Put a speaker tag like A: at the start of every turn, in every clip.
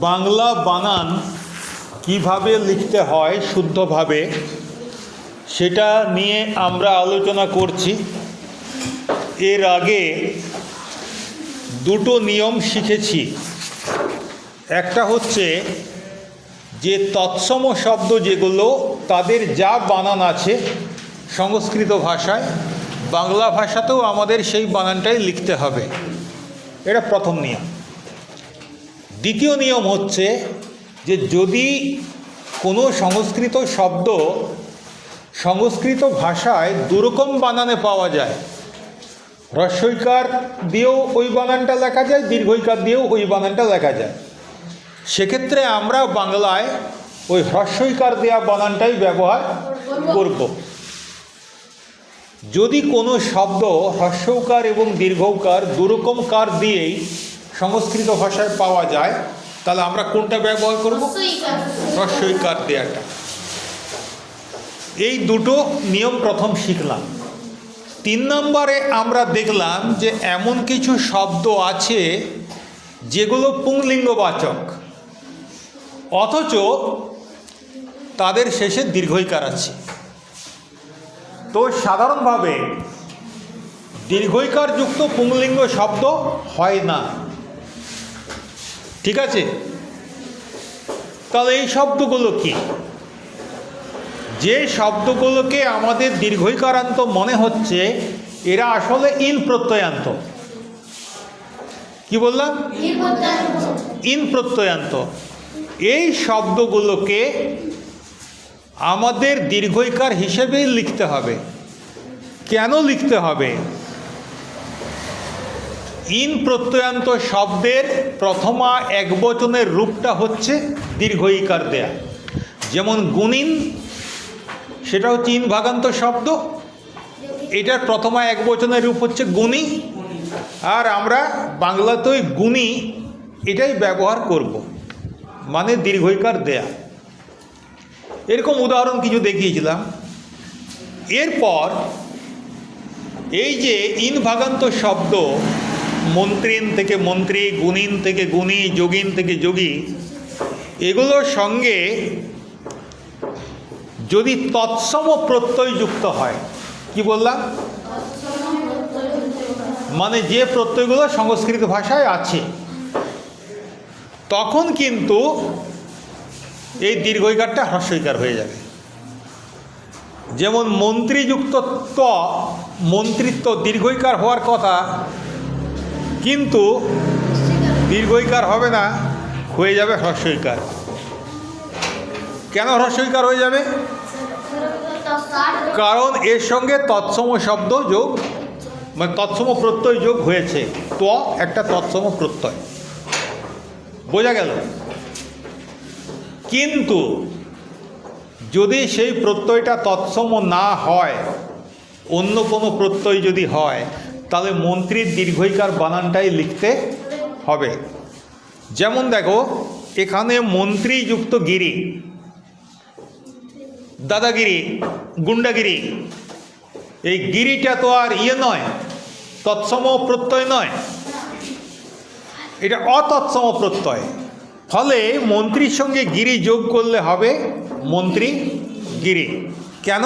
A: বাংলা বানান কীভাবে লিখতে হয় শুদ্ধভাবে, সেটা নিয়ে আমরা আলোচনা করছি। এর আগে দুটো নিয়ম শিখেছি। একটা হচ্ছে যে তৎসম শব্দ যেগুলো, তাদের যা বানান আছে সংস্কৃত ভাষায়, বাংলা ভাষাতেও আমাদের সেই বানানটাই লিখতে হবে। এটা প্রথম নিয়ম। দ্বিতীয় নিয়ম হচ্ছে যে যদি কোনো সংস্কৃত শব্দ সংস্কৃত ভাষায় দুরকম বানানে পাওয়া যায়, হ্রস্বইকার দিয়েও ওই বানানটা লেখা যায়, দীর্ঘইকার দিয়েও ওই বানানটা লেখা যায়। সেক্ষেত্রে আমরা বাংলায় ওই হ্রস্বইকার দেওয়া বানানটাই ব্যবহার করব। যদি কোনো শব্দ হ্রস্বকার এবং দীর্ঘকার দুরকম কার দিয়েই সংস্কৃত ভাষায় পাওয়া যায় তাহলে আমরা কোনটা ব্যবহার করব? হ্রস্বইকার দেওয়াটা এই দুটো নিয়ম প্রথম শিখলাম। তিন নম্বরে আমরা দেখলাম যে এমন কিছু শব্দ আছে যেগুলো পুংলিঙ্গবাচক অথচ তাদের শেষে দীর্ঘইকার আছে। তো সাধারণভাবে দীর্ঘইকার যুক্ত পুংলিঙ্গ শব্দ হয় না। ঠিক আছে? তাহলে এই শব্দগুলো কি? যে শব্দগুলোকে আমাদের দীর্ঘইকারান্ত মনে হচ্ছে এরা আসলে ইন প্রত্যয়ান্ত। কি বললাম? ইন প্রত্যয়ান্ত। এই শব্দগুলোকে আমাদের দীর্ঘইকার হিসেবেই লিখতে হবে। কেন লিখতে হবে? ইন প্রত্যয়ান্ত শব্দের প্রথমা একবচনের রূপটা হচ্ছে দীর্ঘইকার দেয়া। যেমন গুণিন, সেটা হচ্ছে ইন ভাগান্ত শব্দ। এটার প্রথমা একবচনের রূপ হচ্ছে গুণী। আর আমরা বাংলাতেই গুণী, এটাই ব্যবহার করব। মানে দীর্ঘইকার দেয়া। এরকম উদাহরণ কিছু দেখিয়েছিলাম। এরপর এই যে ইন ভাগান্ত শব্দ মন্ত্রিন থেকে মন্ত্রী, গুণিন থেকে গুণী, যোগিন থেকে যোগী, এগুলোর সঙ্গে যদি তৎসম প্রত্যয় যুক্ত হয়, কি বললাম? মানে যে প্রত্যয়গুলো সংস্কৃত ভাষায় আছে, তখন কিন্তু এই দীর্ঘইকারটা হ্রস্বইকার হয়ে যাবে। যেমন মন্ত্রীযুক্ত ত, মন্ত্রিত্ব দীর্ঘইকার হওয়ার কথা কিন্তু দীর্ঘইকার হবে না, হয়ে যাবে হ্রস্বইকার। কেন হ্রস্বইকার হয়ে যাবে? কারণ এর সঙ্গে তৎসম শব্দ যোগ মানে তৎসম প্রত্যয় যোগ হয়েছে। ত একটা তৎসম প্রত্যয়। বোঝা গেল? কিন্তু যদি সেই প্রত্যয়টা তৎসম না হয়, অন্য কোনো প্রত্যয় যদি হয় তাহলে মন্ত্রীর দীর্ঘইকার বানানটাই লিখতে হবে। যেমন দেখো, এখানে মন্ত্রীযুক্ত গিরি, দাদাগিরি, গুন্ডাগিরি, এই গিরিটা তো আর ইয়ে নয়, তৎসম প্রত্যয় নয়। এটা অতৎসম প্রত্যয়। ফলে মন্ত্রীর সঙ্গে গিরি যোগ করলে হবে মন্ত্রী গিরি। কেন?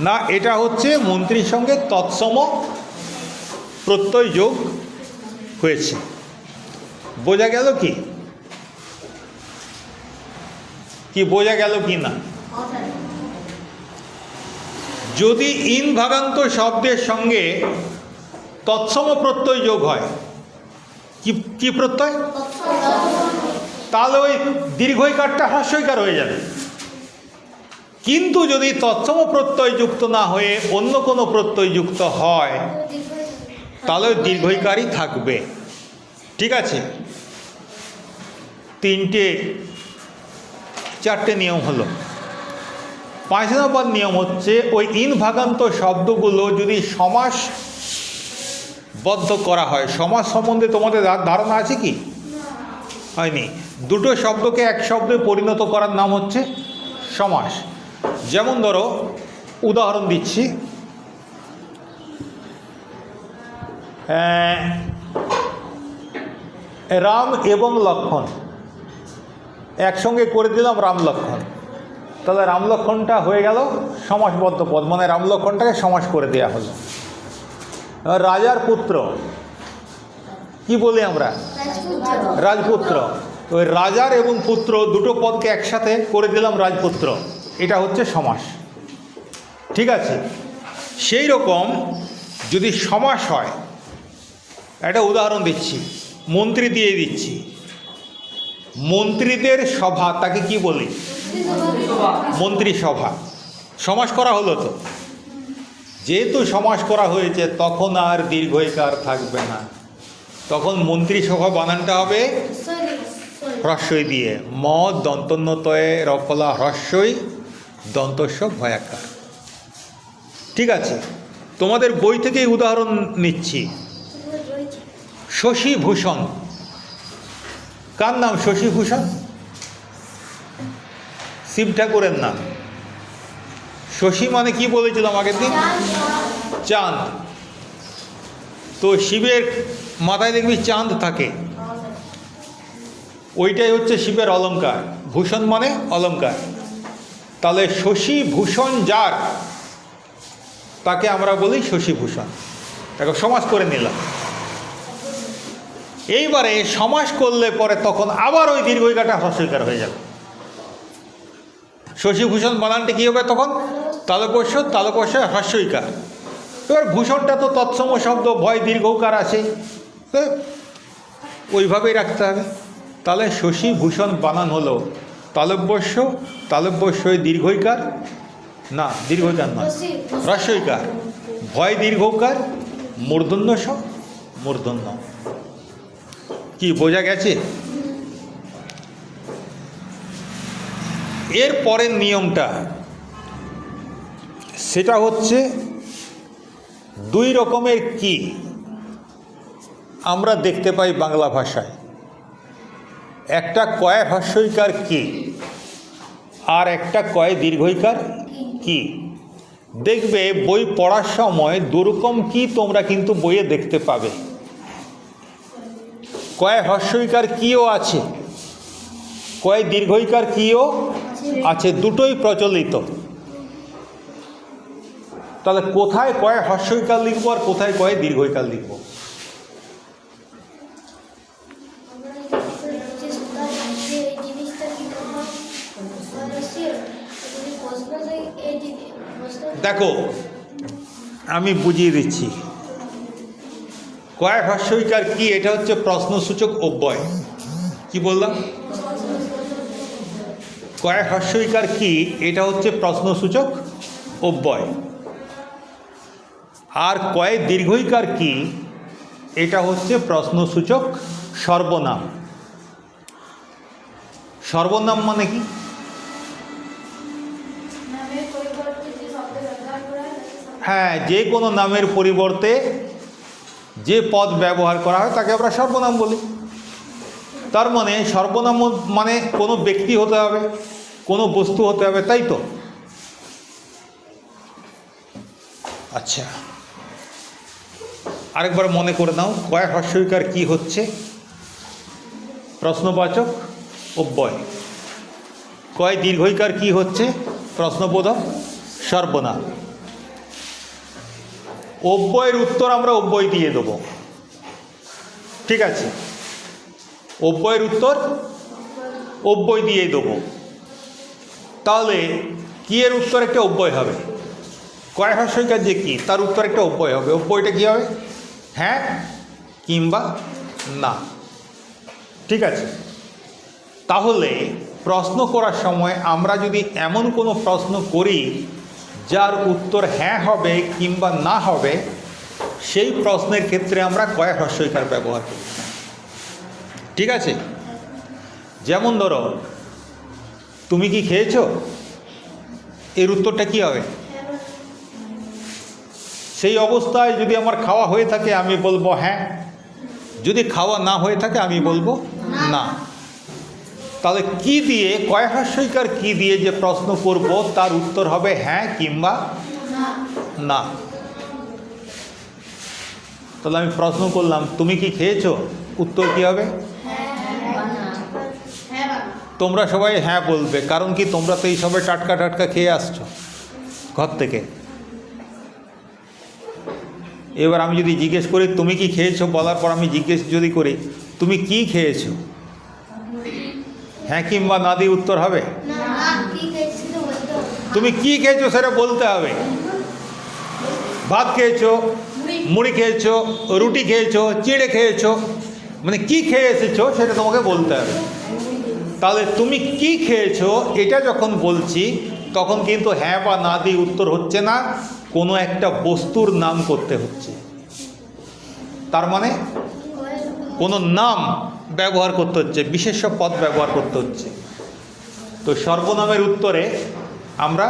A: না, এটা হচ্ছে মন্ত্রীর সঙ্গে তৎসম প্রত্যয় যোগ হয়েছে। বোঝা গেল কি? কি বোঝা গেল কি না? যদি ইন ভাগান্ত শব্দের সঙ্গে তৎসম প্রত্যয় যোগ হয়, কি কি প্রত্যয়? তাহলে ওই দীর্ঘইকারটা হ্রস্বইকার হয়ে যাবে। কিন্তু যদি তৎসম প্রত্যয় যুক্ত না হয়ে অন্য কোনো প্রত্যয় যুক্ত হয় তাহলে ওই দীর্ঘইকারই থাকবে। ঠিক আছে? তিনটে, চারটে নিয়ম হলো। পাঁচ নম্বর নিয়ম হচ্ছে ওই ইন ভাগান্ত শব্দগুলো যদি সমাস বদ্ধ করা হয় সমাজ সম্বন্ধে তোমাদের ধারণা আছে কি? হয়নি। দুটো শব্দকে এক শব্দে পরিণত করার নাম হচ্ছে সমাস। যেমন ধরো, উদাহরণ দিচ্ছি। রাম এবং লক্ষণ। একসঙ্গে করে দিলাম রাম লক্ষণ। তাহলে রাম লক্ষণটা হয়ে গেল সমাসবদ্ধ পদ। মানে রাম লক্ষণটাকে সমাস করে দেওয়া হলো। রাজার পুত্র। কি বলি আমরা? রাজপুত্র। ওই রাজার এবং পুত্র দুটো পদকে একসাথে করে দিলাম রাজপুত্র। এটা হচ্ছে সমাস। ঠিক আছে? সেই রকম যদি সমাস হয় একটা উদাহরণ দিচ্ছি। মন্ত্রী দিয়ে দিচ্ছি। মন্ত্রীদের সভা, তাকে কি বলি? মন্ত্রিসভা। সমাস করা হলো তো। যেহেতু সমাস করা হয়েছে, তখন আর দীর্ঘইকার থাকবে না। তখন মন্ত্রিসভা বানানটা হবে হ্রস্বই দিয়ে। ম দন্তন্নতয়ে রফলা হ্রস্বই, দন্তস্ব ভয়াকার। ঠিক আছে। তোমাদের বই থেকেই উদাহরণ নিচ্ছি। শশীভূষণ। কার নাম শশীভূষণ? শিব ঠাকুরের নাম। শশী মানে কি বলেছিলাম আগের দিন? চাঁদ। তো শিবের মাথায় দেখবি চাঁদ থাকে। ওইটাই হচ্ছে শিবের অলঙ্কার ভূষণ মানে অলঙ্কার তাহলে শশী ভূষণ যার, তাকে আমরা বলি শশীভূষণ। তাকে সমাজ করে নিলাম। এইবারে সমাস করলে পরে তখন আবার ওই দীর্ঘইকাটা হ্রস্বইকার হয়ে যাবে। শশীভূষণ বানানটা কী হবে তখন? তালপস্য তালপস্য হ্রস্বইকার এবার ভূষণটা তো তৎসম শব্দ, ভয় দীর্ঘকার আছে। ওইভাবেই রাখতে হবে। তাহলে শশী ভূষণ বানান হলো তালব্যস্য তালব্যস্যই দীর্ঘইকার না দীর্ঘকার নয়। হ্রস্বইকার ভয় দীর্ঘকার, মূর্ধন্য স মূর্ধন্য। কি বোঝা গেছে? এর পরের নিয়মটা সেটা হচ্ছে দুই রকমের কি আমরা দেখতে পাই বাংলা ভাষায়। একটা কয় হস্যইকার কি? আর একটা কয় দীর্ঘইকার কি? দেখবে বই পড়ার সময় দুরকম কি তোমরা কিন্তু বইয়ে দেখতে পাবে। কয় হস্যইকার কিও আছে? কয় দীর্ঘইকার কিও আছে? দুটোই প্রচলিত। তাহলে কোথায় কয় হস্যইকার লিখব আর কোথায় কয় দীর্ঘইকার লিখব? দেখো, আমি বুঝিয়ে দিচ্ছি। কয় হস্যইকার কি? এটা হচ্ছে প্রশ্নসূচক অব্যয়। কি বললাম? কয় হস্যইকার কি? এটা হচ্ছে প্রশ্নসূচক অব্যয়। আর কয় দীর্ঘইকার কি? এটা হচ্ছে প্রশ্নসূচক সর্বনাম। সর্বনাম মানে কি? হ্যাঁ যে কোনো নামের পরিবর্তে যে পদ ব্যবহার করা হয় তাকে আমরা সর্বনাম বলি। তার মানে সর্বনাম মানে কোনো ব্যক্তি হতে হবে, কোনো বস্তু হতে হবে, তাই তো? আচ্ছা। আরেকবার মনে করে নাও কয় হস্যইকার কি হচ্ছে? প্রশ্নবাচক অব্যয়। কয় দীর্ঘইকার কি হচ্ছে? প্রশ্নবোধক সর্বনাম। অব্যয়ের উত্তর আমরা অব্যয় দিয়ে দেবো। ঠিক আছে? অব্যয়ের উত্তর অব্যয় দিয়ে দেবো। তাহলে কি এর উত্তর একটা অব্যয় হবে? কয় হাস্যিকার যে কি? তার উত্তর একটা অব্যয় হবে। অব্যয়টা কী হবে? হ্যাঁ কিংবা না। ঠিক আছে? তাহলে প্রশ্ন করার সময় আমরা যদি এমন কোনো প্রশ্ন করি যার উত্তর হ্যাঁ হবে কিংবা না হবে, সেই প্রশ্নের ক্ষেত্রে আমরা কয়েক হস্যইকার ব্যবহার করি। ঠিক আছে? যেমন ধরো, তুমি কি খেয়েছো? এর উত্তরটা কি হবে? সেই অবস্থায় যদি আমার খাওয়া হয়ে থাকে, আমি বলব হ্যাঁ। যদি খাওয়া না হয়ে থাকে, আমি বলব না। তাহলে কি দিয়ে, কয় হাস্যইকার কি দিয়ে যে প্রশ্ন করব, তার উত্তর হবে হ্যাঁ কিংবা না। তাহলে আমি প্রশ্ন করলাম, তুমি কি খেয়েছো? উত্তর কি হবে? তোমরা সবাই হ্যাঁ বলবে, কারণ কি তোমরা তো এই সবাই টাটকা টাটকা খেয়ে আসছো ঘর থেকে। এবার আমি যদি জিজ্ঞেস করি, তুমি কি খেয়েছো? বলার পর আমি জিজ্ঞেস যদি করি, তুমি কি খেয়েছো? হ্যাঁ কিংবা না দিয়ে উত্তর হবে? তুমি কি খেয়েছো সেটা বলতে হবে। ভাত খেয়েছো মুড়ি খেয়েছো রুটি খেয়েছো চিড়ে খেয়েছো মানে কি খেয়ে এসেছ সেটা তোমাকে বলতে হবে। তাহলে তুমি কি খেয়েছো এটা যখন বলছি তখন কিন্তু হ্যাঁ বা না দিয়ে উত্তর হচ্ছে না কোনো একটা বস্তুর নাম করতে হচ্ছে। তার মানে কোনো নাম ব্যবহার করতে হচ্ছে বিশেষ্য পদ ব্যবহার করতে হচ্ছে। তো সর্বনামের উত্তরে আমরা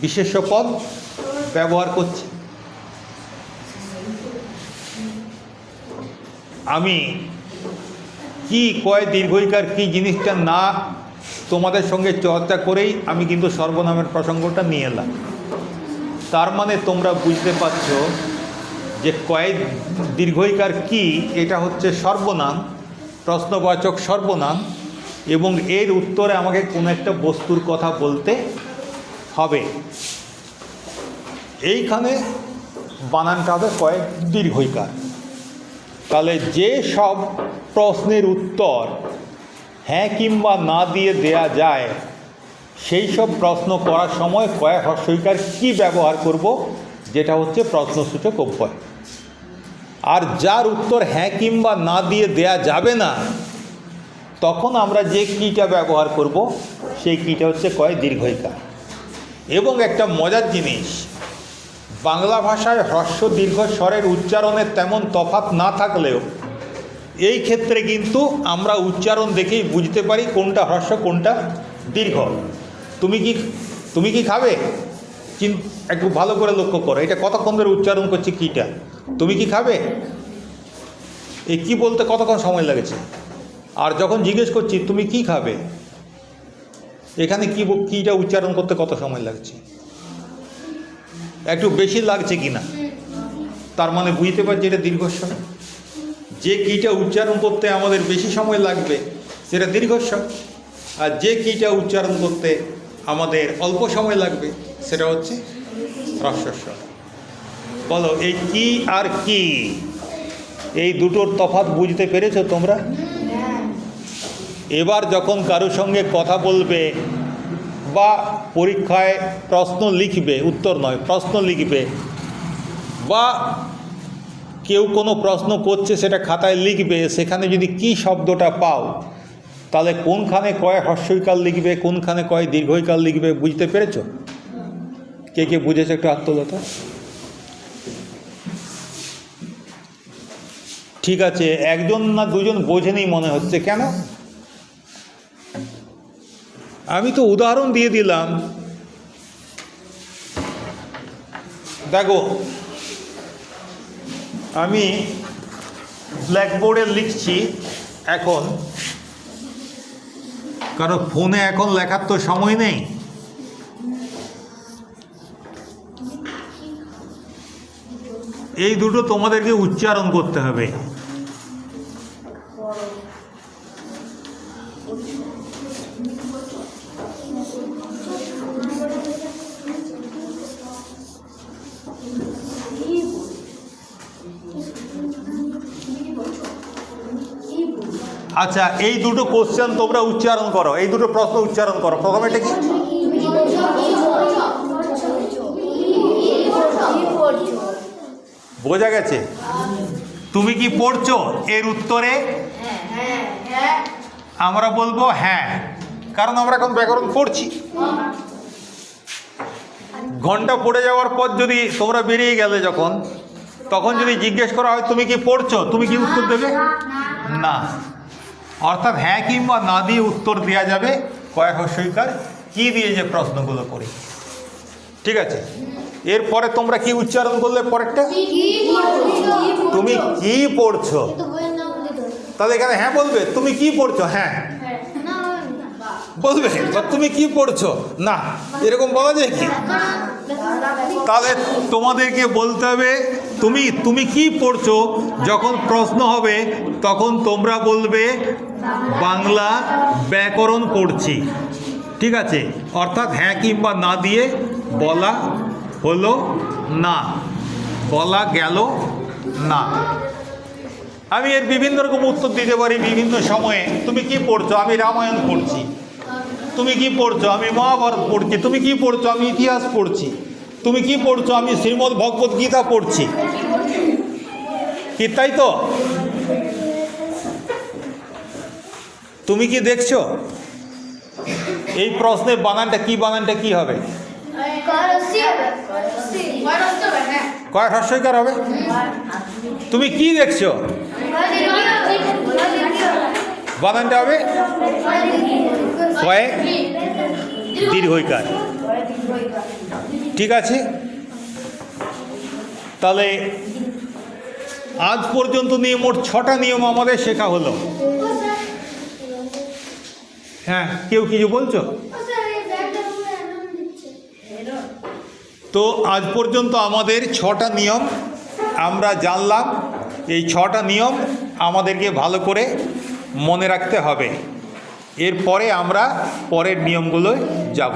A: বিশেষ্য পদ ব্যবহার করছি। আমি কি কয় দীর্ঘইকার কি জিনিসটা না তোমাদের সঙ্গে চর্চা করেই আমি কিন্তু সর্বনামের প্রসঙ্গটা নিয়ে এলাম। তার মানে তোমরা বুঝতে পারছ যে কয়েক দীর্ঘইকার কি, এটা হচ্ছে সর্বনাম। প্রশ্নবাচক সর্বনাম এবং এর উত্তরে আমাকে কোনো একটা বস্তুর কথা বলতে হবে। এইখানে বানানটা হবে কয়েক দীর্ঘইকার। তাহলে যে সব প্রশ্নের উত্তর হ্যাঁ কিংবা না দিয়ে দেয়া যায়, সেই সব প্রশ্ন করার সময় কয়েক হর্ষইকার কি ব্যবহার করব, যেটা হচ্ছে প্রশ্নসূচক অভ্যয়। আর যার উত্তর হ্যাঁ কিংবা না দিয়ে দেয়া যাবে না, তখন আমরা যে কীটা ব্যবহার করব, সেই কীটা হচ্ছে কয়? দীর্ঘইকার। এবং একটা মজার জিনিস, বাংলা ভাষায় হ্রস্ব দীর্ঘ স্বরের উচ্চারণের তেমন তফাৎ না থাকলেও, এই ক্ষেত্রে কিন্তু আমরা উচ্চারণ দেখেই বুঝতে পারি কোনটা হ্রস্ব, কোনটা দীর্ঘ। তুমি কি তুমি কি খাবে? চিন, একটু ভালো করে লক্ষ্য করো। এটা কতক্ষণ ধরে উচ্চারণ করছি কীটা? তুমি কি খাবে? এই কি বলতে কতক্ষণ সময় লেগেছে? আর যখন জিজ্ঞেস করছি, তুমি কি খাবে? এখানে কি কীটা উচ্চারণ করতে কত সময় লাগছে? একটু বেশি লাগছে কি না তার মানে বুঝতে পারছি এটা দীর্ঘস্বর যে কীটা উচ্চারণ করতে আমাদের বেশি সময় লাগবে, সেটা দীর্ঘস্বর আর যে কীটা উচ্চারণ করতে আমাদের অল্প সময় লাগবে, সেটা হচ্ছে হ্রস্বস্বর বলো, এই কি আর কি? এই দুটোর তফাৎ বুঝতে পেরেছ তোমরা? এবার যখন কারোর সঙ্গে কথা বলবে বা পরীক্ষায় প্রশ্ন লিখবে, উত্তর নয়, প্রশ্ন লিখবে, বা কেউ কোনো প্রশ্ন করছে সেটা খাতায় লিখবে, সেখানে যদি কি শব্দটা পাও তাহলে কোনখানে কয় হর্ষইকাল লিখবে, কোনখানে কয় দীর্ঘইকাল লিখবে বুঝতে পেরেছ? কে কে বুঝেছে একটু আত্মলতা? ঠিক আছে, একজন না দুজন বোঝেনি মনে হচ্ছে, কেন? আমি তো উদাহরণ দিয়ে দিলাম। দেখো, আমি ব্ল্যাকবোর্ডে লিখছি এখন। কারণ ফোনে এখন লেখার তো সময় নেই। এই দুটো তোমাদেরকে উচ্চারণ করতে হবে। আচ্ছা এই দুটো কোশ্চেন তোমরা উচ্চারণ করো, এই দুটো প্রশ্ন উচ্চারণ করো। প্রথমে এটা কি? বোঝা গেছে? তুমি কি পড়ছো? এর উত্তরে? আমরা বলব হ্যাঁ কারণ আমরা এখন ব্যাকরণ পড়ছি। ঘণ্টা পড়ে যাওয়ার পর যদি তোমরা বেরিয়ে গেলে যখন, তখন যদি জিজ্ঞেস করা হয়, তুমি কি পড়ছো? তুমি কি উত্তর দেবে? না। অর্থাৎ হ্যাঁ কিংবা না দিয়ে উত্তর দেওয়া যাবে। কয়েক হস্যইকার কি দিয়ে যে প্রশ্নগুলো করি? ঠিক আছে? এরপরে তোমরা কি উচ্চারণ করলে পরেরটা? তুমি কি পড়ছো? তাহলে এখানে হ্যাঁ বলবে? তুমি কি পড়ছো? হ্যাঁ। বলবে? বা তুমি কি পড়ছো? না। এরকম বলা যায় কি? তাহলে তোমাদেরকে বলতে হবে তুমি তুমি কি পড়ছো? যখন প্রশ্ন হবে তখন তোমরা বলবে বাংলা ব্যাকরণ পড়ছি ঠিক আছে? অর্থাৎ হ্যাঁ কিংবা না দিয়ে বলা হলো না। বলা গেল না। আমি এর বিভিন্ন রকম উত্তর দিতে পারি বিভিন্ন সময়ে। তুমি কি পড়ছো? আমি রামায়ণ পড়ছি। তুমি কি পড়ছো? আমি মহাভারত পড়ছি। তুমি কি পড়ছো? আমি ইতিহাস পড়ছি। তুমি কি পড়ছো? আমি শ্রীমদ্ ভগবত গীতা পড়ছি। কি, তাই তো? তুমি কি দেখছ? এই প্রশ্নের বানানটা কি বানানটা কি হবে? কয় হস্যকার হবে? তুমি কি দেখছ? বানানটা হবে? কয়েক দীর্ঘইকার। ঠিক আছে? তাহলে আজ পর্যন্ত নিয়ে মোট ছটা নিয়ম আমাদের শেখা হলো। হ্যাঁ কেউ কিছু বলছো? তো আজ পর্যন্ত আমাদের ছটা নিয়ম আমরা জানলাম। এই ছটা নিয়ম আমাদেরকে ভালো করে মনে রাখতে হবে। এরপরে আমরা পরের নিয়মগুলোয় যাব।